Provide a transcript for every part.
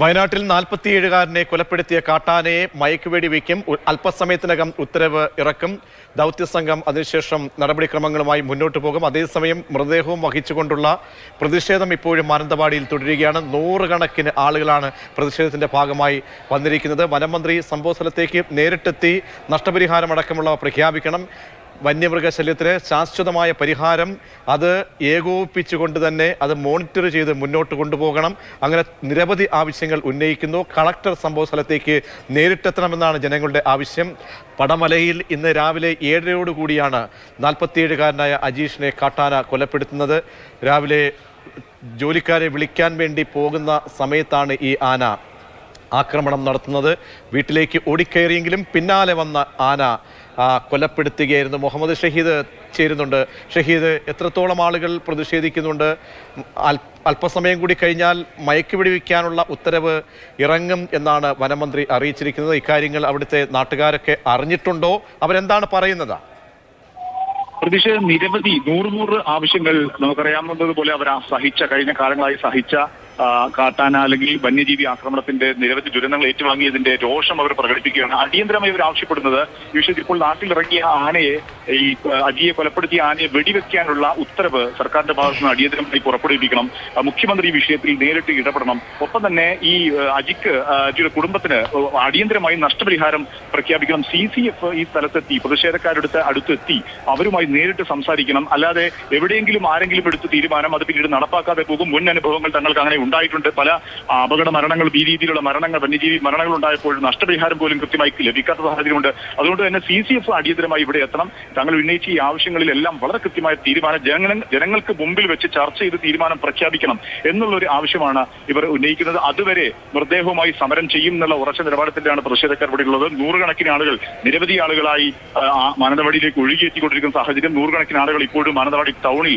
വയനാട്ടിൽ നാൽപ്പത്തിയേഴുകാരനെ കൊലപ്പെടുത്തിയ കാട്ടാനയെ മയക്കുവേടി വയ്ക്കും. അല്പസമയത്തിനകം ഉത്തരവ് ഇറക്കും. ദൗത്യസംഘം അതിനുശേഷം നടപടിക്രമങ്ങളുമായി മുന്നോട്ട് പോകും. അതേസമയം മൃതദേഹവും വഹിച്ചുകൊണ്ടുള്ള പ്രതിഷേധം ഇപ്പോഴും മാനന്തവാടിയിൽ തുടരുകയാണ്. നൂറുകണക്കിന് ആളുകളാണ് പ്രതിഷേധത്തിന്റെ ഭാഗമായി വന്നിരിക്കുന്നത്. വനമന്ത്രി സംഭവ സ്ഥലത്തേക്ക് നേരിട്ടെത്തി നഷ്ടപരിഹാരമടക്കമുള്ളവ പ്രഖ്യാപിക്കണം. വന്യമൃഗശല്യത്തിന് ശാശ്വതമായ പരിഹാരം അത് ഏകോപിപ്പിച്ചുകൊണ്ട് തന്നെ അത് മോണിറ്റർ ചെയ്ത് മുന്നോട്ട് കൊണ്ടുപോകണം. അങ്ങനെ നിരവധി ആവശ്യങ്ങൾ ഉന്നയിക്കുന്നു. കളക്ടർ സംഭവ സ്ഥലത്തേക്ക് നേരിട്ടെത്തണമെന്നാണ് ജനങ്ങളുടെ ആവശ്യം. പടമലയിൽ ഇന്ന് രാവിലെ ഏഴരയോടുകൂടിയാണ് നാൽപ്പത്തിയേഴുകാരനായ അജീഷിനെ കാട്ടാന കൊലപ്പെടുത്തുന്നത്. രാവിലെ ജോലിക്കാരെ വിളിക്കാൻ വേണ്ടി പോകുന്ന സമയത്താണ് ഈ ആന ആക്രമണം നടത്തുന്നത്. വീട്ടിലേക്ക് ഓടിക്കയറിയെങ്കിലും പിന്നാലെ വന്ന ആന കൊലപ്പെടുത്തുകയായിരുന്നു. മുഹമ്മദ് ഷഹീദ് ചേരുന്നുണ്ട്. ഷഹീദ് എത്രത്തോളം ആളുകൾ പ്രതിഷേധിക്കുന്നുണ്ട്? അല്പസമയം കൂടി കഴിഞ്ഞാൽ മയക്കുപിടി വയ്ക്കാനുള്ള ഉത്തരവ് ഇറങ്ങും എന്നാണ് വനമന്ത്രി അറിയിച്ചിരിക്കുന്നത്. ഇക്കാര്യങ്ങൾ അവിടുത്തെ നാട്ടുകാരൊക്കെ അറിഞ്ഞിട്ടുണ്ടോ? അവരെന്താണ് പറയുന്നത്? പ്രതിഷേധം നിരവധി നൂറ് നൂറ് ആവശ്യങ്ങൾ നമുക്കറിയാവുന്നതുപോലെ അവർ സഹിച്ച കഴിഞ്ഞ കാലങ്ങളായി സഹിച്ച കാട്ടാന വന്യജീവി ആക്രമണത്തിന്റെ നിരവധി ദുരന്തങ്ങൾ ഏറ്റുവാങ്ങിയതിന്റെ രോഷം അവർ പ്രകടിപ്പിക്കുകയാണ്. അടിയന്തരമായി അവർ ആവശ്യപ്പെടുന്നത് ഈ വിഷയത്തിൽ ഇപ്പോൾ നാട്ടിലിറങ്ങിയ ആനയെ ഈ അജിയെ കൊലപ്പെടുത്തിയ ആനയെ വെടിവെക്കാനുള്ള ഉത്തരവ് സർക്കാരിന്റെ ഭാഗത്തു നിന്ന് അടിയന്തരമായി പുറപ്പെടുവിപ്പിക്കണം. മുഖ്യമന്ത്രി ഈ വിഷയത്തിൽ നേരിട്ട് ഇടപെടണം. ഒപ്പം തന്നെ ഈ അജിക്ക് അജിയുടെ കുടുംബത്തിന് അടിയന്തരമായി നഷ്ടപരിഹാരം പ്രഖ്യാപിക്കണം. സി സി എഫ് ഈ സ്ഥലത്തെത്തി പ്രതിഷേധക്കാരുടെ അടുത്തെത്തി അവരുമായി നേരിട്ട് സംസാരിക്കണം. അല്ലാതെ എവിടെയെങ്കിലും ആരെങ്കിലും എടുത്ത് തീരുമാനം അത് പിന്നീട് നടപ്പാക്കാതെ പോകും. മുൻ അനുഭവങ്ങൾ തങ്ങൾക്ക് അങ്ങനെ ഉണ്ടായിട്ടുണ്ട്. പല അപകട മരണങ്ങളും ഈ രീതിയിലുള്ള മരണങ്ങൾ വന്യജീവി മരണങ്ങൾ ഉണ്ടായപ്പോൾ നഷ്ടപരിഹാരം പോലും കൃത്യമായി ലഭിക്കാത്ത സാഹചര്യമുണ്ട്. അതുകൊണ്ട് തന്നെ സി സി എഫ് അടിയന്തരമായി ഇവിടെ എത്തണം. തങ്ങൾ ഉന്നയിച്ച ഈ ആവശ്യങ്ങളിലെല്ലാം വളരെ കൃത്യമായ തീരുമാനം ജനങ്ങൾ ജനങ്ങൾക്ക് മുമ്പിൽ വെച്ച് ചർച്ച ചെയ്ത് തീരുമാനം പ്രഖ്യാപിക്കണം എന്നുള്ള ഒരു ആവശ്യമാണ് ഇവർ ഉന്നയിക്കുന്നത്. അതുവരെ മൃതദേഹവുമായി സമരം ചെയ്യും എന്നുള്ള ഉറച്ച നിലപാടത്തിലാണ് പ്രതിഷേധക്കാർ ഇവിടെ ഉള്ളത്. നൂറുകണക്കിന് ആളുകൾ നിരവധി ആളുകളായി മാനന്തവാടിയിലേക്ക് ഒഴുകിയെത്തിക്കൊണ്ടിരിക്കുന്ന സാഹചര്യം നൂറുകണക്കിന് ആളുകൾ ഇപ്പോഴും മാനന്തവാടി ടൗണിൽ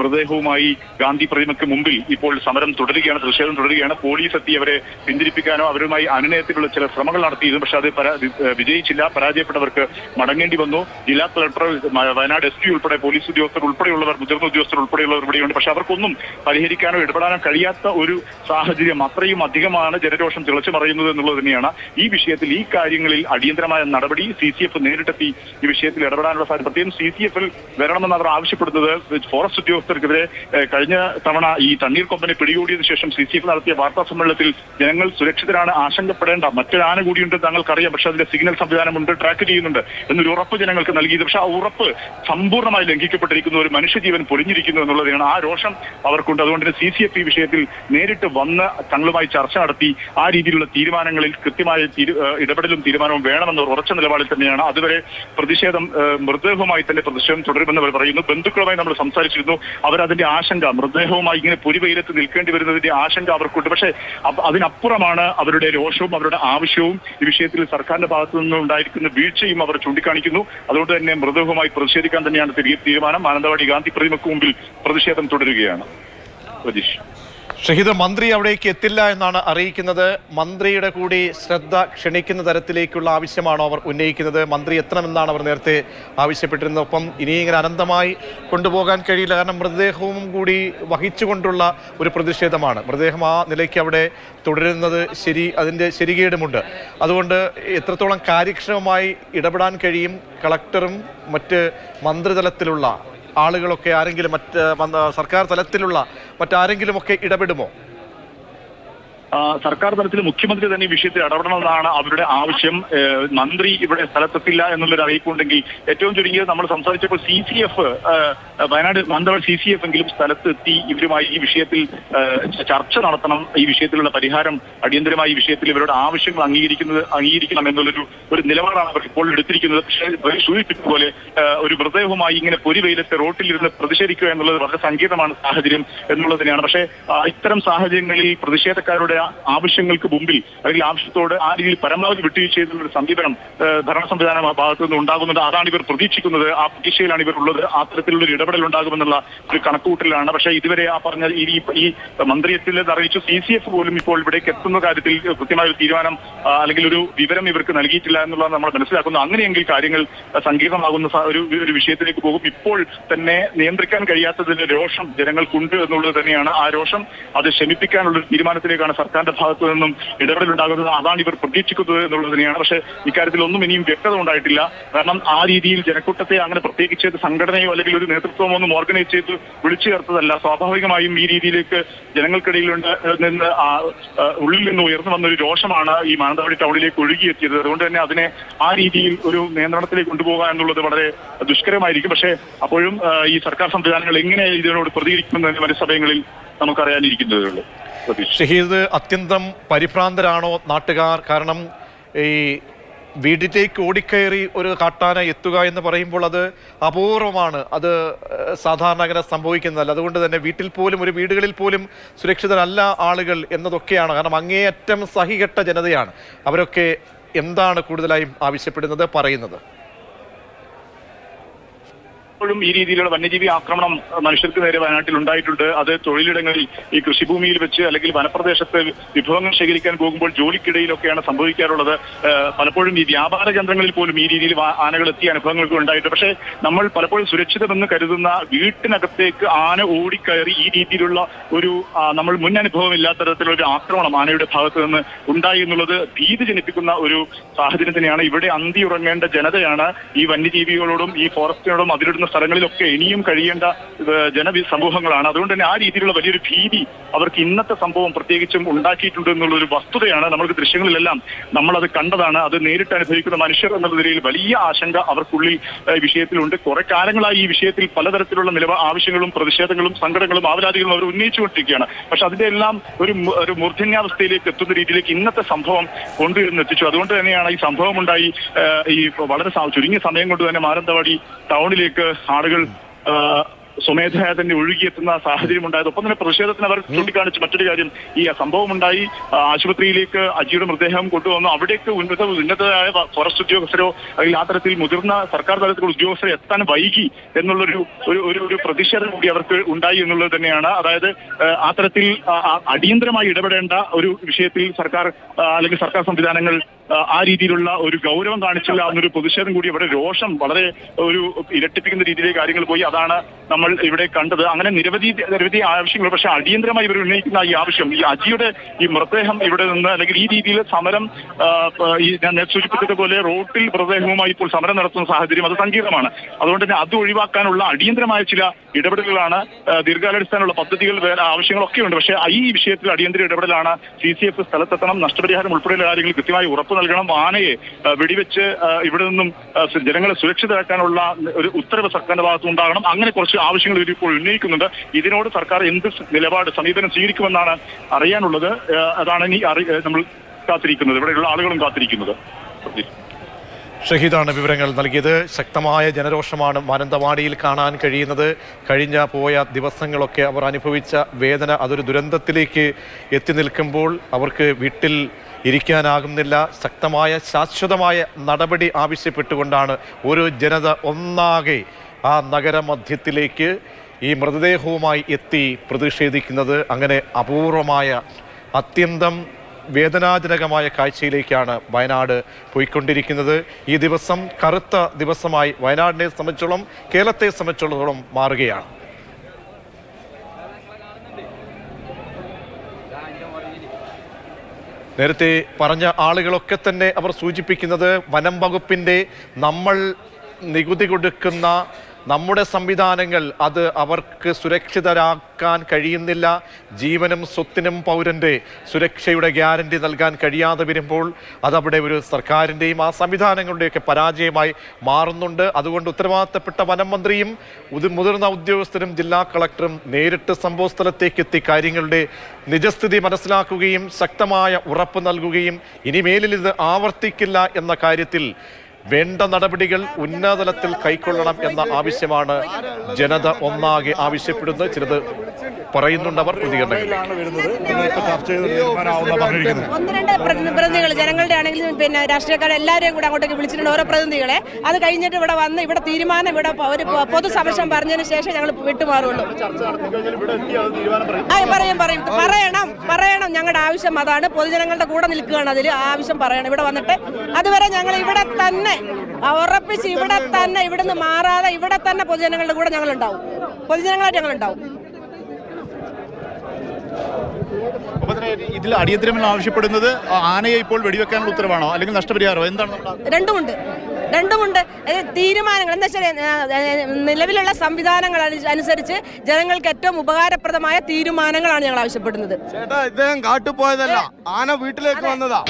മൃതദേഹവുമായി ഗാന്ധി പ്രതിമയ്ക്ക് മുമ്പിൽ ഇപ്പോൾ സമരം തുടരുകയാണ് പ്രതിഷേധം തുടരുകയാണ്. പോലീസ് എത്തി അവരെ പിന്തിരിപ്പിക്കാനോ അവരുമായി അനുനയത്തിലുള്ള ചില ശ്രമങ്ങൾ നടത്തിയിരുന്നു. പക്ഷേ അത് വിജയിച്ചില്ല. പരാജയപ്പെട്ടവർക്ക് മടങ്ങേണ്ടി വന്നു. ജില്ലാ കളക്ടർ വയനാട് എസ് പി ഉൾപ്പെടെ പോലീസ് ഉദ്യോഗസ്ഥർ ഉൾപ്പെടെയുള്ളവർ മുതിർന്ന ഉദ്യോഗസ്ഥർ ഉൾപ്പെടെയുള്ളവർ ഇവിടെയുണ്ട് പക്ഷേ അവർക്കൊന്നും പരിഹരിക്കാനോ ഇടപെടാനോ കഴിയാത്ത ഒരു സാഹചര്യം അത്രയും അധികമാണ് ജനരോഷം തിളച്ചു മറയുന്നത് എന്നുള്ളത് തന്നെയാണ് ഈ വിഷയത്തിൽ ഈ കാര്യങ്ങളിൽ അടിയന്തരമായ നടപടി സി സി എഫ് നേരിട്ടെത്തി ഈ വിഷയത്തിൽ ഇടപെടാനുള്ള സാധ്യത. പ്രത്യേകം സി സി എഫിൽ വരണമെന്ന് അവർ ആവശ്യപ്പെടുന്നത് ഫോറസ്റ്റ് ഉദ്യോഗസ്ഥർക്കെതിരെ കഴിഞ്ഞ തവണ ഈ തണ്ണീർ കൊമ്പനെ പിടികൂടിയതിനു ശേഷം സി സി എഫ് നടത്തിയ വാർത്താ സമ്മേളനത്തിൽ ജനങ്ങൾ സുരക്ഷിതരാണ് ആശങ്കപ്പെടേണ്ട. മറ്റൊരു ആന കൂടിയുണ്ട് താങ്കൾക്കറിയാം. പക്ഷേ അതിന്റെ സിഗ്നൽ സംവിധാനമുണ്ട് ട്രാക്ക് ചെയ്യുന്നുണ്ട് എന്നൊരു ഉറപ്പ് ജനങ്ങൾക്ക് നൽകിയത് പക്ഷേ ആ ഉറപ്പ് സമ്പൂർണമായി ലംഘിക്കപ്പെട്ടിരിക്കുന്ന ഒരു മനുഷ്യജീവൻ പൊലിഞ്ഞിരിക്കുന്നു എന്നുള്ളതാണ് ആ രോഷം അവർക്കുണ്ട്. അതുകൊണ്ട് തന്നെ സി ഈ വിഷയത്തിൽ നേരിട്ട് വന്ന് തങ്ങളുമായി ചർച്ച നടത്തി ആ രീതിയിലുള്ള തീരുമാനങ്ങളിൽ കൃത്യമായ ഇടപെടലും തീരുമാനവും വേണമെന്ന ഉറച്ച നിലപാടിൽ തന്നെയാണ്. അതുവരെ പ്രതിഷേധം മൃതദേഹവുമായി തന്നെ പ്രതിഷേധം തുടരുമെന്ന് അവർ പറയുന്നു. ബന്ധുക്കളുമായി നമ്മൾ സംസാരിച്ചിരുന്നു. അവരതിന്റെ ആശങ്ക മൃതദേഹവുമായി ഇങ്ങനെ പൊരിവെയിലത്ത് നിൽക്കേണ്ടി വരുന്നതിന്റെ ആശങ്ക അവർക്കുണ്ട്. പക്ഷേ അതിനപ്പുറമാണ് അവരുടെ രോഷവും അവരുടെ ആവശ്യവും ഈ വിഷയത്തിൽ സർക്കാരിന്റെ ഭാഗത്തു നിന്ന് ഉണ്ടായിരിക്കുന്ന വീഴ്ചയും അവർ ചൂണ്ടിക്കാണിക്കുന്നു. അതുകൊണ്ട് തന്നെ മൃതദേഹവുമായി പ്രതിഷേധിക്കാൻ തന്നെയാണ് തിരികെ തീരുമാനം. മാനന്തവാടി ഗാന്ധി പ്രതിമക്ക് മുമ്പിൽ പ്രതിഷേധം തുടരുകയാണ്. പ്രതീഷ് ഷഹീദ് മന്ത്രി അവിടേക്ക് എത്തില്ല എന്നാണ് അറിയിക്കുന്നത്. മന്ത്രിയുടെ കൂടി ശ്രദ്ധ ക്ഷണിക്കുന്ന തരത്തിലേക്കുള്ള ആവശ്യമാണോ അവർ ഉന്നയിക്കുന്നത്? മന്ത്രി എത്തണമെന്നാണ് അവർ നേരത്തെ ആവശ്യപ്പെട്ടിരുന്നത്. ഒപ്പം ഇനി ഇങ്ങനെ അനന്തമായി കൊണ്ടുപോകാൻ കഴിയില്ല. കാരണം മൃതദേഹവും കൂടി വഹിച്ചുകൊണ്ടുള്ള ഒരു പ്രതിഷേധമാണ്. മൃതദേഹം ആ നിലയ്ക്ക് അവിടെ തുടരുന്നത് ശരി അതിന്റെ ശരികേടുമുണ്ട്. അതുകൊണ്ട് എത്രത്തോളം കാര്യക്ഷമമായി ഇടപെടാൻ കഴിയും കളക്ടറും മറ്റ് മന്ത്രിതലത്തിലുള്ള ആളുകളൊക്കെ ആരെങ്കിലും മറ്റ് സർക്കാർ തലത്തിലുള്ള മറ്റാരെങ്കിലുമൊക്കെ ഇടപെടുമോ? സർക്കാർ തലത്തിൽ മുഖ്യമന്ത്രി തന്നെ ഈ വിഷയത്തിൽ ഇടപെടണമെന്നാണ് അവരുടെ ആവശ്യം. മന്ത്രി ഇവിടെ സ്ഥലത്തെത്തില്ല എന്നുള്ളൊരു അറിയിപ്പുണ്ടെങ്കിൽ ഏറ്റവും ചുരുങ്ങിയത് നമ്മൾ സംസാരിച്ചപ്പോൾ C C F Wayanad Mananthavady C C F എങ്കിലും സ്ഥലത്തെത്തി ഇവരുമായി ഈ വിഷയത്തിൽ ചർച്ച നടത്തണം. ഈ വിഷയത്തിലുള്ള പരിഹാരം അടിയന്തരമായി ഈ വിഷയത്തിൽ ഇവരുടെ ആവശ്യങ്ങൾ അംഗീകരിക്കുന്നത് അംഗീകരിക്കണം എന്നുള്ളൊരു ഒരു നിലപാടാണ് അവർ ഇപ്പോൾ എടുത്തിരിക്കുന്നത്. പക്ഷേ സൂചിപ്പിച്ച പോലെ ഒരു മൃതദേഹവുമായി ഇങ്ങനെ പൊരി വെയിലത്തെ റോട്ടിലിരുന്ന് പ്രതിഷേധിക്കുക എന്നുള്ളത് വളരെ സങ്കീർണമാണ് സാഹചര്യം എന്നുള്ളതിനെയാണ്. പക്ഷേ ഇത്തരം സാഹചര്യങ്ങളിൽ പ്രതിഷേധക്കാരുടെ ആവശ്യങ്ങൾക്ക് മുമ്പിൽ അല്ലെങ്കിൽ ആവശ്യത്തോട് ആ രീതിയിൽ പരമാവധി വിട്ടുവീഴ്ച ചെയ്തുള്ള ഒരു സമീപനം ഭരണ സംവിധാനം ഭാഗത്തു നിന്ന് ഉണ്ടാകുന്നുണ്ട്. അതാണ് ഇവർ പ്രതീക്ഷിക്കുന്നത്. ആ പ്രതീക്ഷയിലാണ് ഇവർ ഉള്ളത്. ആ ഒരു ഇടപെടൽ ഉണ്ടാകുമെന്നുള്ള ഒരു കണക്കുകൂട്ടലാണ് പക്ഷേ ഇതുവരെ ആ പറഞ്ഞ ഈ ഈ മന്ത്രിയത്തിൽ അറിയിച്ചു. സി സി എഫ് പോലും ഇപ്പോൾ ഇവിടേക്ക് എത്തുന്ന കാര്യത്തിൽ കൃത്യമായ ഒരു തീരുമാനം അല്ലെങ്കിൽ ഒരു വിവരം ഇവർക്ക് നൽകിയിട്ടില്ല എന്നുള്ളത് നമ്മൾ മനസ്സിലാക്കുന്നു. അങ്ങനെയെങ്കിൽ കാര്യങ്ങൾ സങ്കീർണമാകുന്ന ഒരു ഒരു വിഷയത്തിലേക്ക് പോകും. ഇപ്പോൾ തന്നെ നിയന്ത്രിക്കാൻ കഴിയാത്തതിന്റെ രോഷം ജനങ്ങൾക്കുണ്ട് എന്നുള്ളത് തന്നെയാണ്. ആ രോഷം അത് ക്ഷമിപ്പിക്കാനുള്ള തീരുമാനത്തിലേക്കാണ് സർക്കാർ സർക്കാരിന്റെ ഭാഗത്തു നിന്നും ഇടപെടൽ ഉണ്ടാകുന്നത് അതാണ് ഇവർ പ്രതീക്ഷിക്കുന്നത് എന്നുള്ളത് തന്നെയാണ്. പക്ഷേ ഇക്കാര്യത്തിൽ ഒന്നും ഇനിയും വ്യക്തത ഉണ്ടായിട്ടില്ല. കാരണം ആ രീതിയിൽ ജനക്കൂട്ടത്തെ അങ്ങനെ പ്രത്യേകിച്ച് സംഘടനയോ അല്ലെങ്കിൽ ഒരു നേതൃത്വമോ ഒന്നും ഓർഗനൈസ് ചെയ്ത് വിളിച്ചു ചേർത്തതല്ല. സ്വാഭാവികമായും ഈ രീതിയിലേക്ക് ജനങ്ങൾക്കിടയിൽ നിന്ന് ഉള്ളിൽ നിന്ന് ഉയർന്നു വന്ന ഒരു രോഷമാണ് ഈ മാനന്തവാടി ടൗണിലേക്ക് ഒഴുകിയെത്തിയത്. അതുകൊണ്ട് തന്നെ അതിനെ ആ രീതിയിൽ ഒരു നിയന്ത്രണത്തിലേക്ക് കൊണ്ടുപോകുക എന്നുള്ളത് വളരെ ദുഷ്കരമായിരിക്കും. പക്ഷേ അപ്പോഴും ഈ സർക്കാർ സംവിധാനങ്ങൾ എങ്ങനെ ഇതിനോട് പ്രതികരിക്കുമെന്ന് വരും സമയങ്ങളിൽ നമുക്കറിയാനിരിക്കുന്നതേ ഉള്ളൂ. ഷഹീദ് അത്യന്തം പരിഭ്രാന്തരാണോ നാട്ടുകാർ? കാരണം ഈ വീട്ടിലേക്ക് ഓടിക്കയറി ഒരു കാട്ടാന എത്തുക എന്ന് പറയുമ്പോൾ അത് അപൂർവമാണ്. അത് സാധാരണ അങ്ങനെ സംഭവിക്കുന്നതല്ല. അതുകൊണ്ട് തന്നെ വീട്ടിൽ പോലും ഒരു വീടുകളിൽ പോലും സുരക്ഷിതരല്ല ആളുകൾ എന്നതൊക്കെയാണ്. കാരണം അങ്ങേയറ്റം സഹികെട്ട ജനതയാണ്. അവരൊക്കെ എന്താണ് കൂടുതലായും ആവശ്യപ്പെടുന്നത്? പറയുന്നത്. ഇപ്പോഴും ഈ രീതിയിലുള്ള വന്യജീവി ആക്രമണം മനുഷ്യർക്ക് നേരെ വയനാട്ടിൽ ഉണ്ടായിട്ടുണ്ട്. അത് തൊഴിലിടങ്ങളിൽ ഈ കൃഷിഭൂമിയിൽ വെച്ച് അല്ലെങ്കിൽ വനപ്രദേശത്ത് വിഭവങ്ങൾ ശേഖരിക്കാൻ പോകുമ്പോൾ ജോലിക്കിടയിലൊക്കെയാണ് സംഭവിക്കാറുള്ളത്. പലപ്പോഴും ഈ വ്യാപാര കേന്ദ്രങ്ങളിൽ പോലും ഈ രീതിയിൽ ആനകൾ എത്തിയ അനുഭവങ്ങൾക്ക് ഉണ്ടായിട്ടുണ്ട്. പക്ഷേ നമ്മൾ പലപ്പോഴും സുരക്ഷിതമെന്ന് കരുതുന്ന വീട്ടിനകത്തേക്ക് ആന ഓടിക്കയറി ഈ രീതിയിലുള്ള ഒരു നമ്മൾ മുൻ അനുഭവം ഇല്ലാത്ത തരത്തിലുള്ള ഒരു ആക്രമണം ആനയുടെ ഭാഗത്ത് നിന്ന് ഉണ്ടായി എന്നുള്ളത് ഭീതി ജനിപ്പിക്കുന്ന ഒരു സാഹചര്യം തന്നെയാണ് ഇവിടെ അന്തി ഉറങ്ങേണ്ട ജനതയാണ് ഈ വന്യജീവികളോടും ഈ ഫോറസ്റ്റിനോടും അതിലിടുന്ന സ്ഥലങ്ങളിലൊക്കെ ഇനിയും കഴിയേണ്ട ജനവി സമൂഹങ്ങളാണ്. അതുകൊണ്ട് തന്നെ ആ രീതിയിലുള്ള വലിയൊരു ഭീതി അവർക്ക് ഇന്നത്തെ സംഭവം പ്രത്യേകിച്ചും ഉണ്ടാക്കിയിട്ടുണ്ട് എന്നുള്ളൊരു വസ്തുതയാണ് നമ്മൾക്ക് ദൃശ്യങ്ങളിലെല്ലാം നമ്മളത് കണ്ടതാണ്. അത് നേരിട്ട് അനുഭവിക്കുന്ന മനുഷ്യർ എന്നുള്ള നിലയിൽ വലിയ ആശങ്ക അവർക്കുള്ളിൽ വിഷയത്തിലുണ്ട്. കുറെ കാലങ്ങളായി ഈ വിഷയത്തിൽ പലതരത്തിലുള്ള നിലവ ആവശ്യങ്ങളും പ്രതിഷേധങ്ങളും സങ്കടങ്ങളും ആവരാധികളും അവർ ഉന്നയിച്ചുകൊണ്ടിരിക്കുകയാണ്. പക്ഷെ അതിന്റെ എല്ലാം ഒരു ഒരു മൂർധന്യാവസ്ഥയിലേക്ക് എത്തുന്ന രീതിയിലേക്ക് ഇന്നത്തെ സംഭവം കൊണ്ടുവരുന്ന എത്തിച്ചു. അതുകൊണ്ട് തന്നെയാണ് ഈ സംഭവം ഉണ്ടായി ഈ വളരെ ചുരുങ്ങിയ സമയം കൊണ്ട് തന്നെ മാനന്തവാടി ടൗണിലേക്ക് ആളുകൾ സ്വമേധയാ തന്നെ ഒഴുകിയെത്തുന്ന സാഹചര്യം ഉണ്ടായത് ഒപ്പം തന്നെ പ്രതിഷേധത്തിന് അവർ ചൂണ്ടിക്കാണിച്ച് മറ്റൊരു കാര്യം. ഈ സംഭവം ഉണ്ടായി ആശുപത്രിയിലേക്ക് അജിയുടെ മൃതദേഹം കൊണ്ടുവന്നു. അവിടേക്ക് ഉന്നത ഉന്നതരായ ഫോറസ്റ്റ് ഉദ്യോഗസ്ഥരോ അല്ലെങ്കിൽ ആ തരത്തിൽ മുതിർന്ന സർക്കാർ തലത്തിലുള്ള ഉദ്യോഗസ്ഥരെ എത്താൻ വൈകി എന്നുള്ളൊരു ഒരു ഒരു ഒരു പ്രതിഷേധം കൂടി അവർക്ക് ഉണ്ടായി എന്നുള്ളത് തന്നെയാണ്. അതായത് ആ, തരത്തിൽ അടിയന്തരമായി ഇടപെടേണ്ട ഒരു വിഷയത്തിൽ സർക്കാർ അല്ലെങ്കിൽ സർക്കാർ സംവിധാനങ്ങൾ ആ, രീതിയിലുള്ള ഒരു ഗൗരവം കാണിച്ചില്ല എന്നൊരു പ്രതിഷേധം കൂടി അവിടെ രോഷം വളരെ ഒരു ഇരട്ടിപ്പിക്കുന്ന രീതിയിലേക്ക് കാര്യങ്ങൾ പോയി. അതാണ് നമ്മൾ ഇവിടെ കണ്ടത് അങ്ങനെ നിരവധി നിരവധി ആവശ്യങ്ങൾ പക്ഷെ അടിയന്തരമായി ഇവർ ഉന്നയിക്കുന്ന ഈ ആവശ്യം ഈ അജിയുടെ ഈ മൃതദേഹം ഇവിടെ നിന്ന് അല്ലെങ്കിൽ ഈ രീതിയിൽ സമരം ഞാൻ സൂചിപ്പിച്ചതുപോലെ റോട്ടിൽ മൃതദേഹവുമായി ഇപ്പോൾ സമരം നടത്തുന്ന സാഹചര്യം അത് സങ്കീർണമാണ്. അതുകൊണ്ട് തന്നെ അത് ഒഴിവാക്കാനുള്ള അടിയന്തരമായ ചില ഇടപെടലുകളാണ് ദീർഘകാലാടിസ്ഥാനമുള്ള പദ്ധതികൾ വേറെ ആവശ്യങ്ങളൊക്കെ ഉണ്ട്. പക്ഷേ ഈ വിഷയത്തിൽ അടിയന്തര ഇടപെടലാണ് സി സി എഫ് സ്ഥലത്തെത്തണം നഷ്ടപരിഹാരം ഉൾപ്പെടെയുള്ള കാര്യങ്ങൾ കൃത്യമായി ഉറപ്പ് നൽകണം ആനയെ വെടിവെച്ച് ഇവിടെ നിന്നും ജനങ്ങളെ സുരക്ഷിതരാക്കാനുള്ള ഒരു ഉത്തരവ് സർക്കാരിന്റെ ഭാഗത്ത് ഉണ്ടാകണം. അങ്ങനെ കുറച്ച് ആവശ്യങ്ങൾ ഇപ്പോൾ ഉന്നയിക്കുന്നുണ്ട്. ഇതിനോട് സർക്കാർ എന്ത് നിലപാട് സമീപനം സ്വീകരിക്കുമെന്നാണ് അറിയാനുള്ളത്. അതാണ് ഇനി നമ്മൾ കാത്തിരിക്കുന്നത്. ഇവിടെയുള്ള ആളുകളും കാത്തിരിക്കുന്നത്. ഷഹീദാണ് വിവരങ്ങൾ നൽകിയത്. ശക്തമായ ജനരോഷമാണ് മാനന്തവാടിയിൽ കാണാൻ കഴിയുന്നത്. കഴിഞ്ഞ പോയ ദിവസങ്ങളൊക്കെ അവർ അനുഭവിച്ച വേദന അതൊരു ദുരന്തത്തിലേക്ക് എത്തി നിൽക്കുമ്പോൾ അവർക്ക് വീട്ടിൽ ഇരിക്കാനാകുന്നില്ല. ശക്തമായ ശാശ്വതമായ നടപടി ആവശ്യപ്പെട്ടുകൊണ്ടാണ് ഒരു ജനത ഒന്നാകെ ആ നഗരമധ്യത്തിലേക്ക് ഈ മൃതദേഹവുമായി എത്തി പ്രതിഷേധിക്കുന്നത്. അങ്ങനെ അപൂർവമായ അത്യന്തം വേദനാജനകമായ കാഴ്ചയിലേക്കാണ് വയനാട് പോയിക്കൊണ്ടിരിക്കുന്നത്. ഈ ദിവസം കറുത്ത ദിവസമായി വയനാടിനെ സംബന്ധിച്ചോളം കേരളത്തെ സംബന്ധിച്ചിടത്തോളം മാറുകയാണ്. നേരത്തെ പറഞ്ഞ ആളുകളൊക്കെ തന്നെ അവർ സൂചിപ്പിക്കുന്നത് വനം വകുപ്പിന്റെ നമ്മൾ നികുതി കൊടുക്കുന്ന നമ്മുടെ സംവിധാനങ്ങൾ അത് അവർക്ക് സുരക്ഷിതരാക്കാൻ കഴിയുന്നില്ല. ജീവനും സ്വത്തിനും പൗരന്റെ സുരക്ഷയുടെ ഗ്യാരണ്ടി നൽകാൻ കഴിയാതെ വരുമ്പോൾ അതവിടെ ഒരു സർക്കാരിന്റെയും ആ സംവിധാനങ്ങളുടെയൊക്കെ പരാജയമായി മാറുന്നുണ്ട്. അതുകൊണ്ട് ഉത്തരവാദിത്തപ്പെട്ട വനം മന്ത്രിയും മുതിർന്ന ഉദ്യോഗസ്ഥരും ജില്ലാ കളക്ടറും നേരിട്ട് സംഭവസ്ഥലത്തേക്ക് എത്തി കാര്യങ്ങളുടെ നിജസ്ഥിതി മനസ്സിലാക്കുകയും ശക്തമായ ഉറപ്പ് നൽകുകയും ഇനിമേലിൽ ഇത് ആവർത്തിക്കില്ല എന്ന കാര്യത്തിൽ വേണ്ട നടപടികൾ ഉന്നതതലത്തിൽ കൈക്കൊള്ളണം എന്ന ആവശ്യമാണ് ജനത ഒന്നാകെ ആവശ്യപ്പെടുന്നത്. ചിലത് പറയുന്നുണ്ട് അവർ പ്രതിനിധികൾ ജനങ്ങളുടെ ആണെങ്കിലും പിന്നെ രാഷ്ട്രീയക്കാരെ എല്ലാവരെയും കൂടെ അങ്ങോട്ടേക്ക് വിളിച്ചിട്ടുണ്ട് ഓരോ പ്രതിനിധികളെ. അത് കഴിഞ്ഞിട്ട് ഇവിടെ വന്ന് ഇവിടെ തീരുമാനം ഇവിടെ ഒരു പൊതുസമക്ഷം പറഞ്ഞതിന് ശേഷം ഞങ്ങൾ വിട്ടുമാറുള്ളൂ. ആ പറയും പറയും. പറയണം പറയണം. ഞങ്ങളുടെ ആവശ്യം അതാണ്. പൊതുജനങ്ങളുടെ കൂടെ നിൽക്കുകയാണ് അതിൽ ആവശ്യം പറയണം. ഇവിടെ വന്നിട്ട് അതുവരെ ഞങ്ങൾ ഇവിടെ തന്നെ ആ, ഉറപ്പിച്ച് ഇവിടെ തന്നെ ഇവിടുന്ന് മാറാതെ ഇവിടെ തന്നെ പൊതുജനങ്ങളുടെ കൂടെ ഞങ്ങൾ ഉണ്ടാവും പൊതുജനങ്ങളായിട്ട് ഞങ്ങൾ ഉണ്ടാവും ഇതിൽ അടിയന്തരമെന്ന് ആവശ്യപ്പെടുന്നത് ആനയെ ഇപ്പോൾ വെടിവെക്കാനുള്ള ഉത്തരവാണോ? അല്ലെങ്കിൽ നഷ്ടപരിഹാരമോ? എന്താണ് രണ്ടുമുണ്ട്. രണ്ടുമുണ്ട്. തീരുമാനങ്ങൾ. എന്താ വെച്ചാൽ നിലവിലുള്ള സംവിധാനങ്ങൾ അനുസരിച്ച് ജനങ്ങൾക്ക് ഏറ്റവും ഉപകാരപ്രദമായ തീരുമാനങ്ങളാണ് ഞങ്ങൾ ആവശ്യപ്പെടുന്നത്. ചേട്ടാ ഇദ്ദേഹം കാട്ടുപോയതല്ല. ആന വീട്ടിലേക്ക് വന്നതാ.